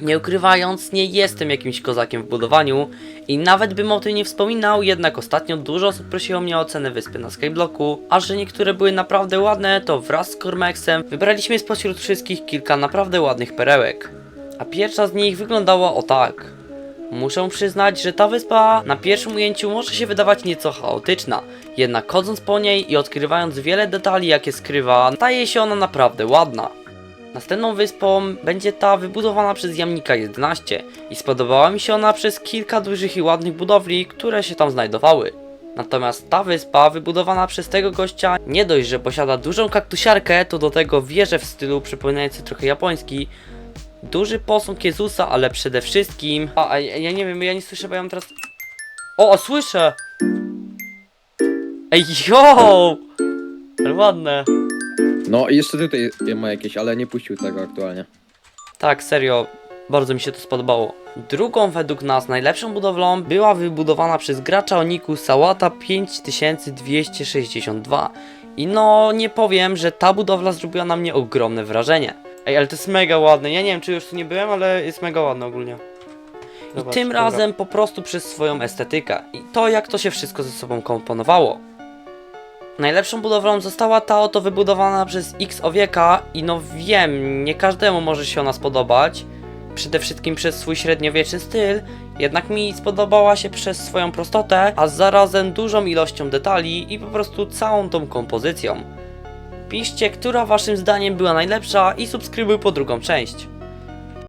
Nie ukrywając, nie jestem jakimś kozakiem w budowaniu i nawet bym o tym nie wspominał, jednak ostatnio dużo osób prosiło mnie o cenę wyspy na Skyblocku, a że niektóre były naprawdę ładne, to wraz z Cormexem wybraliśmy spośród wszystkich kilka naprawdę ładnych perełek. A pierwsza z nich wyglądała o tak. Muszę przyznać, że ta wyspa na pierwszym ujęciu może się wydawać nieco chaotyczna, jednak chodząc po niej i odkrywając wiele detali jakie skrywa, staje się ona naprawdę ładna. Następną wyspą będzie ta wybudowana przez Jamnika 11 i spodobała mi się ona przez kilka dużych i ładnych budowli, które się tam znajdowały. Natomiast ta wyspa wybudowana przez tego gościa nie dość, że posiada dużą kaktusiarkę, to do tego wieże w stylu przypominający trochę japoński, duży posąg Jezusa, ale przede wszystkim... A, a ja nie wiem, ja nie słyszę, bo ja mam teraz... O, słyszę! Ej, yo! Ale ładne. No i jeszcze tutaj ma jakieś, ale nie puścił tego aktualnie. Tak, serio, bardzo mi się to spodobało. Drugą według nas najlepszą budowlą była wybudowana przez gracza Oniku Sałata 5262. I no, nie powiem, że ta budowla zrobiła na mnie ogromne wrażenie. Ej, ale to jest mega ładne. Ja nie wiem, czy już tu nie byłem, ale jest mega ładne ogólnie. I Zobacz, tym dobra. razem po prostu przez swoją estetykę i to, jak to się wszystko ze sobą komponowało. Najlepszą budowlą została ta oto wybudowana przez X Owieka i no wiem, nie każdemu może się ona spodobać, przede wszystkim przez swój średniowieczny styl, jednak mi spodobała się przez swoją prostotę, a zarazem dużą ilością detali i po prostu całą tą kompozycją. Piszcie, która waszym zdaniem była najlepsza i subskrybuj po drugą część.